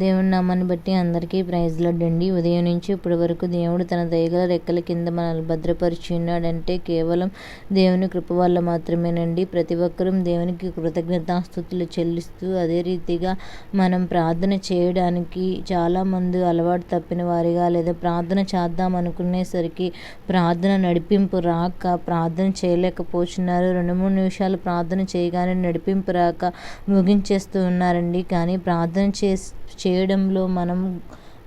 దేవుని నామాన్ని బట్టి అందరికీ ప్రైజ్ లడ్డండి ఉదయం నుంచి ఇప్పటి వరకు దేవుడు తన దయగల రెక్కల కింద మనల్ని భద్రపరిచి ఉన్నాడంటే కేవలం దేవుని కృప వల్ల మాత్రమేనండి. ప్రతి ఒక్కరూ దేవునికి కృతజ్ఞతాస్థుతులు చెల్లిస్తూ అదే రీతిగా మనం ప్రార్థన చేయడానికి చాలామంది అలవాటు తప్పిన వారిగా లేదా ప్రార్థన చేద్దాం అనుకునేసరికి ప్రార్థన నడిపింపు రాక ప్రార్థన చేయలేకపోతున్నారు. రెండు మూడు నిమిషాలు ప్రార్థన చేయగానే నడిపింపు రాక ముగించేస్తూ ఉన్నారండి. కానీ ప్రార్థన చేసి చేయడంలో మనం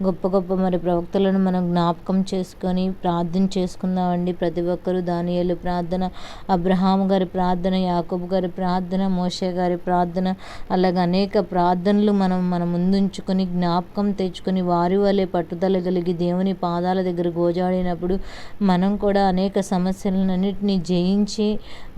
గొప్ప గొప్ప మరి ప్రవక్తలను మనం జ్ఞాపకం చేసుకొని ప్రార్థన చేసుకుందామండి. ప్రతి ఒక్కరూ దానియలు ప్రార్థన అబ్రహాం గారి ప్రార్థన యాకూబ్ గారి ప్రార్థన మోషే గారి ప్రార్థన అలాగే అనేక ప్రార్థనలు మనం మన ముందుంచుకొని జ్ఞాపకం తెచ్చుకొని వారి వల్లే పట్టుదల కలిగి దేవుని పాదాల దగ్గర గోజాడినప్పుడు మనం కూడా అనేక సమస్యలన్నింటినీ జయించి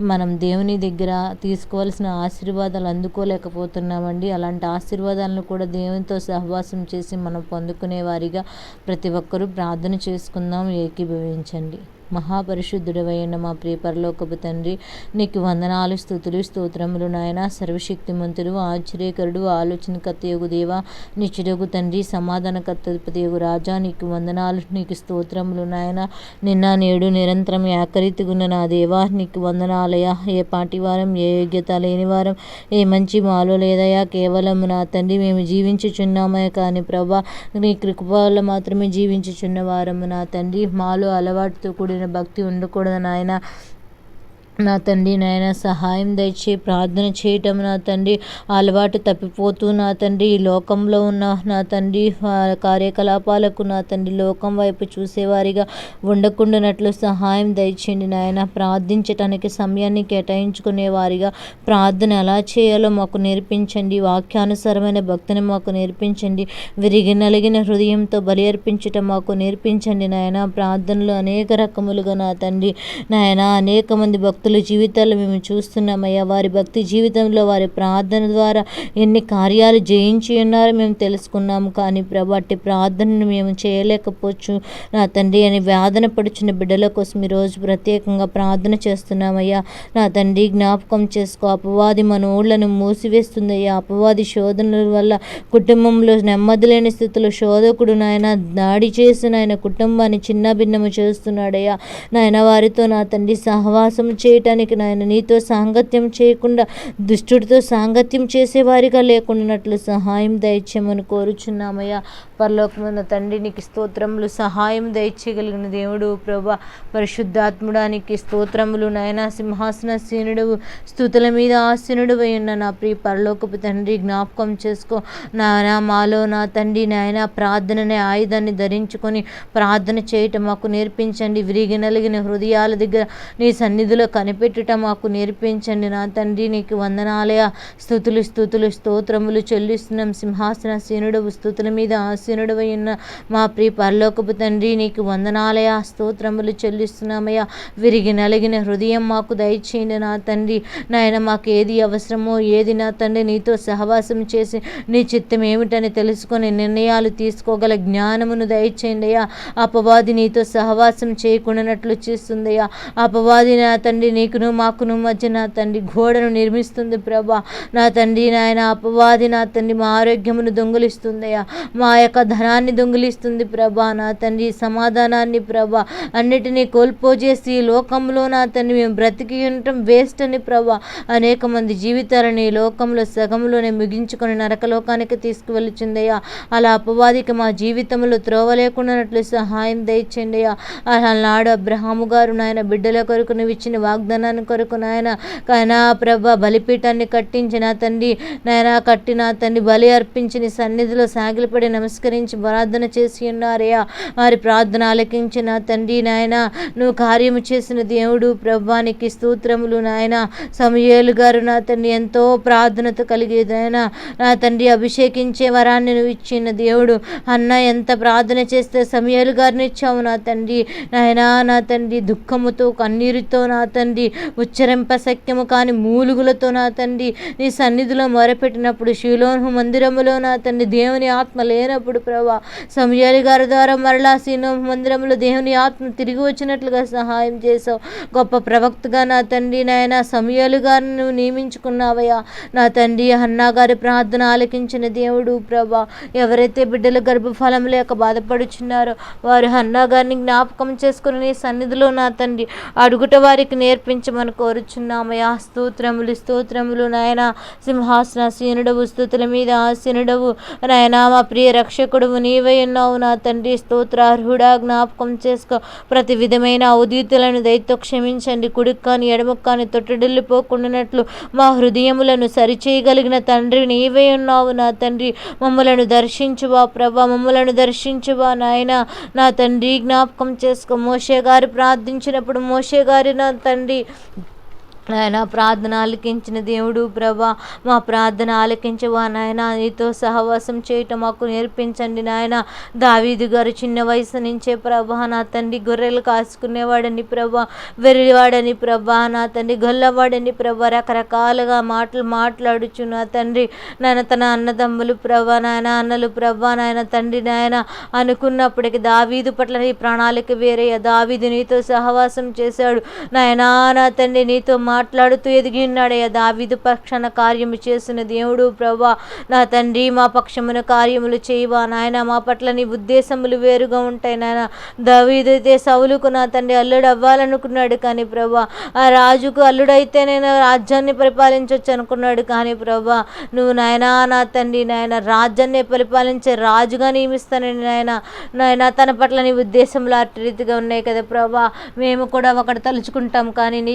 మనం దేవుని దగ్గర తీసుకోవాల్సిన ఆశీర్వాదాలు అందుకోలేకపోతున్నామండి. అలాంటి ఆశీర్వాదాలను కూడా దేవునితో సహవాసం చేసి మనం పొందుకుని వారిగా ప్రతి ఒక్కరూ ప్రార్థన చేసుకుందాం ఏకీభవించండి. మహాపరిశుద్ధుడవైన మా ప్రియ పరలోకపు తండ్రి నీకు వందనాలు స్థుతులు స్తోత్రములు నాయన. సర్వశక్తిమంతుడు ఆశ్చర్యకరుడు ఆలోచనకర్తయగు దేవ నిచ్చుడగు తండ్రి సమాధానకర్తపతియగు రాజా నీకు వందనాలు నీకు స్తోత్రములు నాయన. నిన్న నేడు నిరంతరం ఏకరీతిగున్న నా దేవా నీకు వందనాలయ ఏ పాటి వారం ఏ యోగ్యత లేని వారం ఏ మంచి మాలో లేదయా కేవలం నా తండ్రి మేము జీవించుచున్నామే కానీ ప్రభా నీ కృప మాత్రమే జీవించుచున్న వారము నా తండ్రి. మాలో అలవాటుతో కూడిన భక్తి ఉండకూడదు నాయన. నా తండ్రి నాయన సహాయం దయచే ప్రార్థన చేయటం నా తండ్రి. అలవాటు తప్పిపోతూ నా తండ్రి ఈ లోకంలో ఉన్న నా తండ్రి కార్యకలాపాలకు నా తండ్రి లోకం వైపు చూసేవారిగా ఉండకుండానట్లు సహాయం దయచేయండి నాయన. ప్రార్థించటానికి సమయాన్ని కేటాయించుకునే వారిగా ప్రార్థన ఎలా చేయాలో మాకు నేర్పించండి. వాక్యానుసారమైన భక్తిని మాకు నేర్పించండి. విరిగి నలిగిన హృదయంతో బలి అర్పించటం మాకు నేర్పించండి నాయన. ప్రార్థనలు అనేక రకములుగా నా తండ్రి. నాయన అనేక మంది భక్తులు భక్తుల జీవితాలు మేము చూస్తున్నామయ్యా. వారి భక్తి జీవితంలో వారి ప్రార్థన ద్వారా ఎన్ని కార్యాలు జయించి ఉన్నారో మేము తెలుసుకున్నాము కానీ ప్రభాటి ప్రార్థనను మేము చేయలేకపోవచ్చు. నా తండ్రి అని వేదన పడుచున్న బిడ్డల కోసం ఈరోజు ప్రత్యేకంగా ప్రార్థన చేస్తున్నామయ్యా. నా తండ్రి జ్ఞాపకం చేసుకో. అపవాది మన ఊళ్ళను మూసివేస్తుందయ్యా. అపవాది శోధనల వల్ల కుటుంబంలో నెమ్మది లేని స్థితిలో శోధకుడు నాయన దాడి చేసి నాయన కుటుంబాన్ని చిన్న భిన్నము చేస్తున్నాడయ్యా. నాయన వారితో నా తండ్రి సహవాసం చే చేయటానికి నాయన నీతో సాంగత్యం చేయకుండా దుష్టుడితో సాంగత్యం చేసేవారిగా లేకుండానట్లు సహాయం దయచేయమని కోరుచున్నామయ్యా. పరలోకమైన తండ్రి నీకు స్తోత్రములు సహాయం దయచేయగలిగిన దేవుడు ప్రభా పరిశుద్ధాత్ముడానికి స్తోత్రములు నాయన సింహాసన సీనుడు స్థుతుల మీద ఆసీనుడు ఉన్న నా ప్రియ పరలోకపు తండ్రి జ్ఞాపకం చేసుకో. నాయన మాలో నా తండ్రి నాయన ప్రార్థననే ఆయుధాన్ని ధరించుకొని ప్రార్థన చేయటం మాకు నేర్పించండి. విరిగి నలిగిన హృదయాల దగ్గర నీ సన్నిధిలో కనిపెట్టుట మాకు నేర్పించండి నా తండ్రి నీకు వందనాలయ స్థుతులు స్థుతులు స్తోత్రములు చెల్లిస్తున్నాం. సింహాసన సీనుడవు స్థుతుల మీద ఆసీనుడవై ఉన్న మా ప్రియ పరలోకపు తండ్రి నీకు వందనాలయ స్తోత్రములు చెల్లిస్తున్నామయ్యా. విరిగి నలిగిన హృదయం మాకు దయచేయండి నా తండ్రి. నాయన మాకు ఏది అవసరమో ఏది నా తండ్రి నీతో సహవాసం చేసి నీ చిత్తం ఏమిటని తెలుసుకొని నిర్ణయాలు తీసుకోగల జ్ఞానమును దయచేయండి అయ్యా. అపవాది నీతో సహవాసం చేయకుండానట్లు చేస్తుందయ్యా. అపవాది నా తండ్రి నీకును మాకును మధ్య నా తండ్రి గోడను నిర్మిస్తుంది ప్రభా. నా తండ్రి నాయన అపవాది నా తండ్రి మా ఆరోగ్యమును దొంగిలిస్తుందయ్యా. మా యొక్క ధనాన్ని దొంగిలిస్తుంది ప్రభా. నా తండ్రి సమాధానాన్ని ప్రభా. అన్నిటినీ కోల్పోజేసి ఈ లోకంలో నా తండ్రి మేము బ్రతికి ఉండటం వేస్ట్ అని ప్రభా. అనేక మంది జీవితాలను ఈ లోకంలో సగంలోనే ముగించుకొని నరకలోకానికి తీసుకువెళ్ళుచుందయ్యా. అలా అపవాదికి మా జీవితంలో త్రోవ లేకుండానట్లు సహాయం దయచండి నాడు అబ్రహాము గారు నాయన బిడ్డల కొరకు నువ్వు ఇచ్చిన వాగ్దానాన్ని కొరకు నాయన కాయనా ప్రభ బలిపీఠాన్ని కట్టించిన తండ్రి నాయన కట్టిన తండ్రి బలి అర్పించిన సన్నిధిలో సాగిలపడి నమస్కరించి ప్రార్థన చేసి ఉన్నారయ్యా. వారి ప్రార్థన ఆలకించిన తండ్రి నాయన నువ్వు కార్యము చేసిన దేవుడు ప్రభానికి స్తోత్రములు నాయన. సమయేలు గారు నా తండ్రి ఎంతో ప్రార్థనతో కలిగేదైనా నా తండ్రి అభిషేకించే వరాన్ని నువ్వు ఇచ్చిన దేవుడు. అన్న ఎంత ప్రార్థన చేస్తే సమయాలు గారిని ఇచ్చావు నా తండ్రి. నాయన నా తండ్రి దుఃఖముతో కన్నీరుతో నా తండ్రి తండ్రి ఉచ్చరింప సఖ్యము కాని మూలుగులతో నా తండ్రి నీ సన్నిధిలో మొరపెట్టినప్పుడు శిలోను మందిరములో నా తండ్రి దేవుని ఆత్మ లేనప్పుడు ప్రభా సమయాలి గారి ద్వారా మరలా సీనో మందిరంలో దేవుని ఆత్మ తిరిగి వచ్చినట్లుగా సహాయం చేసావు గొప్ప ప్రవక్తగా నా తండ్రి నాయన సమయాలు గారిని నువ్వు నియమించుకున్నావయ్యా. నా తండ్రి అన్నా గారి ప్రార్థన ఆలకించిన దేవుడు ప్రభా ఎవరైతే బిడ్డల గర్భఫలం లేక బాధపడుచున్నారో వారు అన్నా గారిని జ్ఞాపకం చేసుకుని నీ సన్నిధిలో నా తండ్రి అడుగుట వారికి నేర్పించమని కోరుచున్నామయ్యా. స్తోత్రములు స్తోత్రములు నాయన. సింహాసన సీనుడవు స్థుతుల మీద ఆసీనుడవు. నాయన మా ప్రియ రక్షకుడువు నీవై ఉన్నావు నా తండ్రి. స్తోత్రార్హుడా జ్ఞాపకం చేసుకో. ప్రతి విధమైన ఉదీతులను దయతో క్షమించండి. కుడికి కానీ ఎడమకు కానీ తొట్టడిల్లిపోకుండానట్లు మా హృదయములను సరిచేయగలిగిన తండ్రి నీవే ఉన్నావు నా తండ్రి. మమ్మలను దర్శించువా ప్రభా మమ్మలను దర్శించువా నాయన. నా తండ్రి జ్ఞాపకం చేసుకో. మోషే గారు ప్రార్థించినప్పుడు మోషే గారి నా తండ్రి. నుండి నాయన ప్రార్థన ఆలకించిన దేవుడు ప్రభా మా ప్రార్థన ఆలకించవా నాయన? నీతో సహవాసం చేయటం మాకు నేర్పించండి నాయన. దావీదు గారు చిన్న వయసు నుంచే ప్రభా నా తండ్రి గొర్రెలు కాసుకునేవాడని ప్రభా వెర్రివాడని ప్రభా నా తండ్రి గొల్లవాడని ప్రభా రకరకాలుగా మాటలు మాట్లాడుచు నా తండ్రి. నాయన తన అన్నదమ్ములు ప్రభా నాయన అన్నలు ప్రభా నాయన తండ్రి నాయన అనుకున్నప్పటికీ దావీదు పట్ల నీ ప్రణాళిక వేరే దావీదు నీతో సహవాసం చేశాడు. నాయనా నా తండ్రి నీతో మాట్లాడుతూ ఎదిగి ఉన్నాడయ్యా దావిదు పక్షాన కార్యము చేసిన దేవుడు ప్రభా నా తండ్రి మా పక్షమున కార్యములు చేయవా? నాయన మా పట్ల నీ ఉద్దేశములు వేరుగా ఉంటాయి నాయన. దావీదైతే సవులుకు నా తండ్రి అల్లుడు అవ్వాలనుకున్నాడు కానీ ప్రభా ఆ రాజుకు అల్లుడైతే నేను రాజ్యాన్ని పరిపాలించవచ్చు అనుకున్నాడు కానీ ప్రభా నువ్వు నాయనా నా తండ్రి నాయన రాజ్యాన్ని పరిపాలించే రాజుగా నియమిస్తానని నాయన. నాయన తన పట్ల నీ ఉద్దేశంలో అట్టి రీతిగా ఉన్నాయి కదా ప్రభా మేము కూడా ఒకటి తలుచుకుంటాం కానీ నీ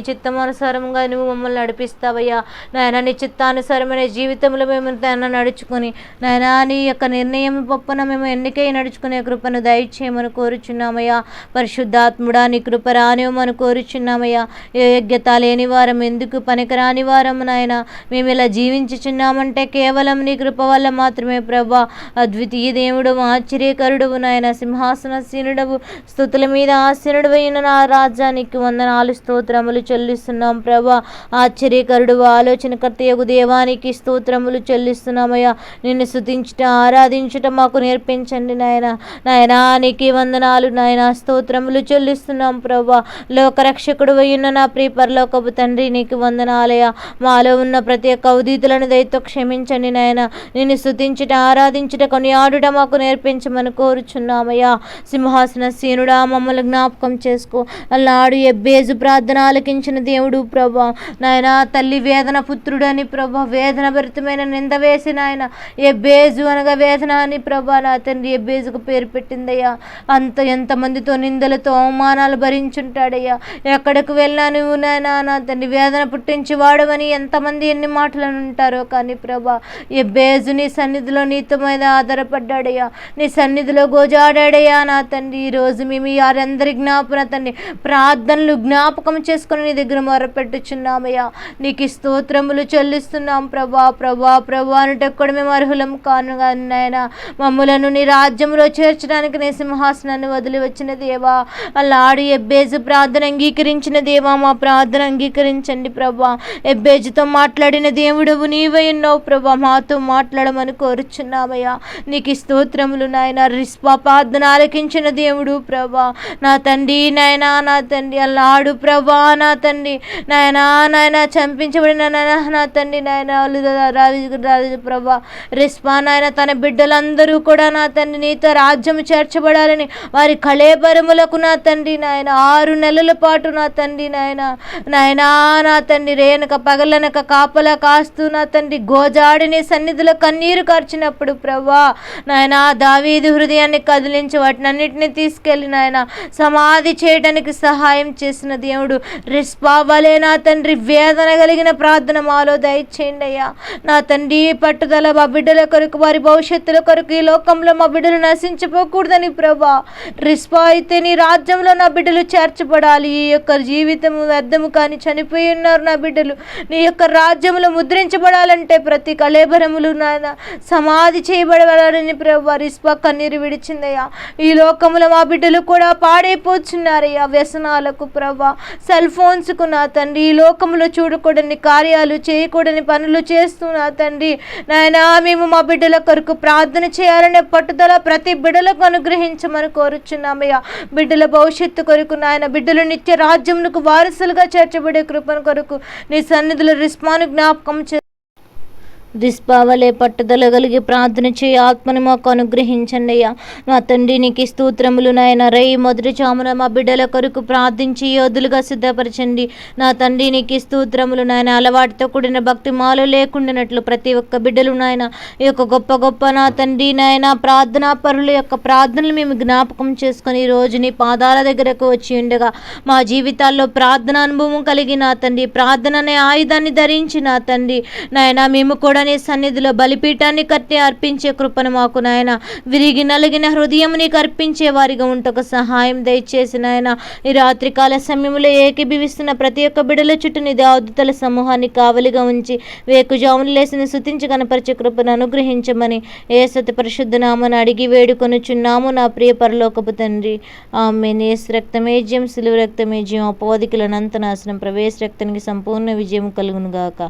విధంగా నువ్వు మమ్మల్ని నడిపిస్తావయ్యా. నాయన నీ చిత్తానుసారమైన జీవితంలో మేము నాయన నడుచుకొని నాయన నీ యొక్క నిర్ణయం పప్పున మేము ఎన్నికై నడుచుకునే కృపను దయచేయమని కోరుచున్నామయ్యా. పరిశుద్ధాత్ముడా నీ కృప రానివ్వమని కోరుచున్నామయ్యా. యోగ్యత లేని వారం ఎందుకు పనికిరాని వారం నాయన? మేము ఇలా జీవించుచున్నామంటే కేవలం నీ కృప వల్ల మాత్రమే ప్రభా. అద్వితీయ దేవుడు ఆశ్చర్యకరుడు నాయన సింహాసనసీనుడవు స్థుతుల మీద ఆసీనుడు అయిన నా రాజ్యానికి వందనాలు స్తోత్రములు చెల్లిస్తున్నాం ప్రభా. ఆశ్చర్యకరుడు ఆలోచనకర్త యగు దేవానికి స్తోత్రములు చెల్లిస్తున్నామయ్యా. నిన్ను స్థుతించుట ఆరాధించుట మాకు నేర్పించండి నాయన. నాయనా నీకు వందనాలు నాయన. స్తోత్రములు చెల్లిస్తున్నాం ప్రభా. లోకరక్షకుడు అయ్యున్న నా ప్రియ పరలోకపు తండ్రి నీకు వందనాలయ మాలో ఉన్న ప్రతి ఒక్క ఉదీతులను దయతో క్షమించండి నాయన. నిన్ను స్థుతించుట ఆరాధించుట ఆడుట మాకు నేర్పించమని కోరుచున్నామయ్యా. సింహాసన సీనుడా మమ్మల్ని జ్ఞాపకం చేసుకో. అల్లాడు ఎబ్బేజు ప్రార్థన ఆలకించిన దేవుడు ప్రభా. ప్రభా. నాయన తల్లి వేదన పుత్రుడని ప్రభా. వేదన భరితమైన నింద వేసి ఏ బేజు అనగా వేదన అని ప్రభా నా తండ్రి ఏ బేజుకు పేరు పెట్టిందయ్యా. అంత ఎంతమందితో నిందలతో అవమానాలు భరించుంటాడయ్యా. ఎక్కడికి వెళ్ళా నువ్వు నాయనా నా తండ్రి వేదన పుట్టించి వాడవని ఎంతమంది ఎన్ని మాటలు ఉంటారో కానీ ప్రభా. ఏ బేజు నీ సన్నిధిలో నీతో మీద ఆధారపడ్డాడయ్యా. నీ సన్నిధిలో గోజాడాడయ్యా నా తండ్రి. ఈరోజు మేము వారందరి జ్ఞాపన తండ్రి ప్రార్థనలు జ్ఞాపకం చేసుకుని నీ దగ్గర మొరపెట్టుచున్నామయ్యా నీకు స్తోత్రములు చెల్లిస్తున్నాం ప్రభా ప్రభా ప్రభా అంటే కూడా మేము అర్హులం కాను కానీ నాయన. మమ్ములను నీ రాజ్యంలో చేర్చడానికి నీ సింహాసనాన్ని వదిలి వచ్చిన దేవా. అల్లాడి ఎబ్బేజు ప్రార్థన అంగీకరించిన దేవా మా ప్రార్థన అంగీకరించండి ప్రభా. ఎబ్బేజుతో మాట్లాడిన దేవుడవు నీవై ఉన్నావు ప్రభా. మాతో మాట్లాడమని కోరుచున్నామయ్యా. నీకు స్తోత్రములు నాయన. రిస్పా ప్రార్థన ఆలకించిన దేవుడు ప్రభా. నా తండ్రి నాయనా నా తండ్రి అల్లాడు ప్రభా నా తండ్రి. నాయనా నాయన చంపించబడిన నాయన నా తండ్రి నాయన రాజు రాజు ప్రభా రిస్పా నాయన తన బిడ్డలందరూ కూడా నా తండ్రి నీతో రాజ్యం చేర్చబడాలని వారి కళేబరములకు నా తండ్రి నాయన ఆరు నెలల పాటు నా తండ్రి నాయన నాయనా నా తండ్రి రేనక పగలనక కాపలా కాస్తూ నా తండ్రి గోజాడిని సన్నిధిలో కన్నీరు కార్చినప్పుడు ప్రభా నాయన దావీది హృదయాన్ని కదిలించి వాటినన్నిటిని తీసుకెళ్ళి నాయన సమాధి చేయడానికి సహాయం చేసిన దేవుడు రిస్పా వలే నా నా తండ్రి వేదన కలిగిన ప్రార్థన మాలో దయచేయండి అయ్యా. నా తండ్రి పట్టుదల మా బిడ్డల కొరకు వారి భవిష్యత్తుల కొరకు ఈ లోకంలో మా బిడ్డలు నశించిపోకూడదని ప్రభా. రిస్పా అయితే నీ రాజ్యంలో నా బిడ్డలు చేర్చబడాలి. ఈ యొక్క జీవితం వ్యర్థము కానీ చనిపోయి ఉన్నారు నా బిడ్డలు. నీ యొక్క రాజ్యంలో ముద్రించబడాలంటే ప్రతి కళేబరములు నాయన సమాధి చేయబడాలని ప్రభా రిస్పా కన్నీరు విడిచిందయ్యా ఈ లోకంలో మా బిడ్డలు కూడా పాడైపోతున్నారయ్యా వ్యసనాలకు ప్రభా. సెల్ ఫోన్స్కు నా తండ్రి ఈ లోకంలో చూడకూడని కార్యాలు చేయకూడని పనులు చేస్తున్నా తండ్రి. నాయన మేము మా బిడ్డల కొరకు ప్రార్థన చేయాలనే పట్టుదల ప్రతి బిడ్డలకు అనుగ్రహించమని కోరుచున్నామయ్యా. బిడ్డల భవిష్యత్తు కొరకు నాయన బిడ్డలు నిత్య రాజ్యమునకు వారసులుగా చేర్చబడే కృపను కొరకు నీ సన్నిధిలో రిస్పాను జ్ఞాపకం చే దిస్పావలే పట్టుదల కలిగి ప్రార్థన చేయి ఆత్మను మాకు అనుగ్రహించండి అయ్యా. నా తండ్రి నీకు స్తోత్రములు నాయన. రై మొదటి చామున మా బిడ్డల కొరకు ప్రార్థించి యోధులుగా సిద్ధపరచండి. నా తండ్రి నీకు స్తోత్రములు నాయన. అలవాటుతో కూడిన భక్తి మాలో లేకుండానట్లు ప్రతి ఒక్క బిడ్డలు నాయన ఈ యొక్క గొప్ప గొప్ప నా తండ్రి నాయన ప్రార్థనా పరుల యొక్క ప్రార్థనలు మేము జ్ఞాపకం చేసుకొని ఈ రోజు నీ పాదాల దగ్గరకు వచ్చి ఉండగా మా జీవితాల్లో ప్రార్థన అనుభవం కలిగి నా తండ్రి ప్రార్థన అనే ఆయుధాన్ని ధరించి నా తండ్రి. నాయన మేము కూడా నీ సన్నిధిలో బలిపీఠాన్ని కట్టి అర్పించే కృపను మాకు నాయన. విరిగి నలిగిన హృదయం నీకు అర్పించే వారిగా ఉంటకు సహాయం దయచేసి నాయన. ఈ రాత్రికాల సమయంలో ఏకీభవిస్తున్న ప్రతి ఒక్క బిడల చుట్టూ నీ దావదుతల సమూహాన్ని కావలిగా ఉంచి వేకుజామును లేసిన శుతించి కనపరిచే కృపను అనుగ్రహించమని ఏ సతి పరిశుద్ధ నామను అడిగి వేడుకొనుచున్నాము నా ప్రియ పరలోకపు తండ్రి. ఆమె నేస్ రక్తమేజ్యం సిలువ రక్తమేజ్యం అపవాదికులను అంతనాశనం ప్రవేశ రక్తానికి సంపూర్ణ విజయం కలుగును గాక.